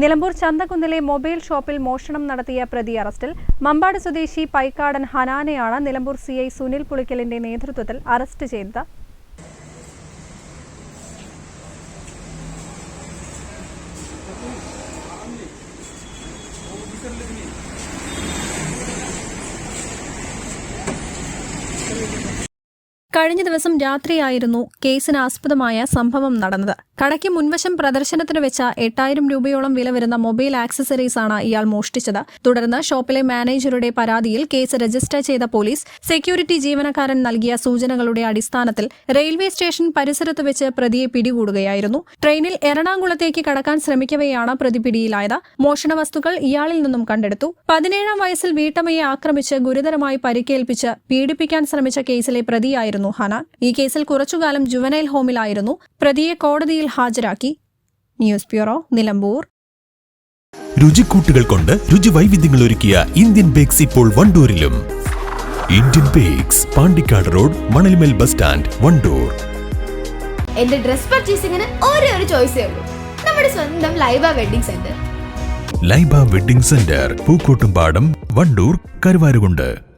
Nilambur ചന്തകുന്നിലെ mobile ഷോപ്പിൽ മോഷണം നടത്തിയ പ്രതി അറസ്റ്റിൽ മമ്പാട് സ്വദേശി പൈക്കാടൻ ഹനാനെയാണ് നിലമ്പൂർ സി ഐ സുനിൽ പുളിക്കലിന്റെ നേതൃത്വത്തിൽ അറസ്റ്റ് ചെയ്തത്. കഴിഞ്ഞ ദിവസം രാത്രിയായിരുന്നു കേസിന് ആസ്പദമായ സംഭവം നടന്നത്. കടയ്ക്ക് മുൻവശം പ്രദർശനത്തിന് വെച്ച എട്ടായിരം രൂപയോളം വില വരുന്ന മൊബൈൽ ആക്സസറീസ് ആണ് ഇയാൾ മോഷ്ടിച്ചത്. തുടർന്ന് ഷോപ്പിലെ മാനേജറുടെ പരാതിയിൽ കേസ് രജിസ്റ്റർ ചെയ്ത പോലീസ് സെക്യൂരിറ്റി ജീവനക്കാരൻ നൽകിയ സൂചനകളുടെ അടിസ്ഥാനത്തിൽ റെയിൽവേ സ്റ്റേഷൻ പരിസരത്ത് വെച്ച് പ്രതിയെ പിടികൂടുകയായിരുന്നു. ട്രെയിനിൽ എറണാകുളത്തേക്ക് കടക്കാൻ ശ്രമിക്കവെയാണ് പ്രതി പിടിയിലായത്. മോഷണ വസ്തുക്കൾ ഇയാളിൽ നിന്നും കണ്ടെടുത്തു. പതിനേഴാം വയസ്സിൽ വീട്ടമ്മയെ ആക്രമിച്ച് ഗുരുതരമായി പരിക്കേൽപ്പിച്ച് പീഡിപ്പിക്കാൻ ശ്രമിച്ച കേസിലെ പ്രതിയായിരുന്നു ഹനാൻ. ഈ കേസിൽ കുറച്ചുകാലം ജുവനൈൽ ഹോമിലായിരുന്നു. പ്രതിയെ കോടതിയിൽ ഹാജരാക്കി. News bureau Nilambur. രുചിക്കൂട്ടുകൾ കൊണ്ട് രുചി വൈവിധ്യങ്ങൾ ഒരുക്കിയ ഇന്ത്യൻ ബേക്സ് ഇപ്പോൾ വണ്ടൂരിലും. Indian bakes Pandikkad road Manalmel bus stand Wandoor. എന്റെ ഡ്രസ് പർച്ചേസിംഗിന് ഒരേ ഒരു ചോയ്സേ ഉള്ളൂ. നമ്മുടെ സ്വന്തം Laiba wedding centre. Laiba wedding centre Pookkottumpadam Wandoor Karuvarakundu.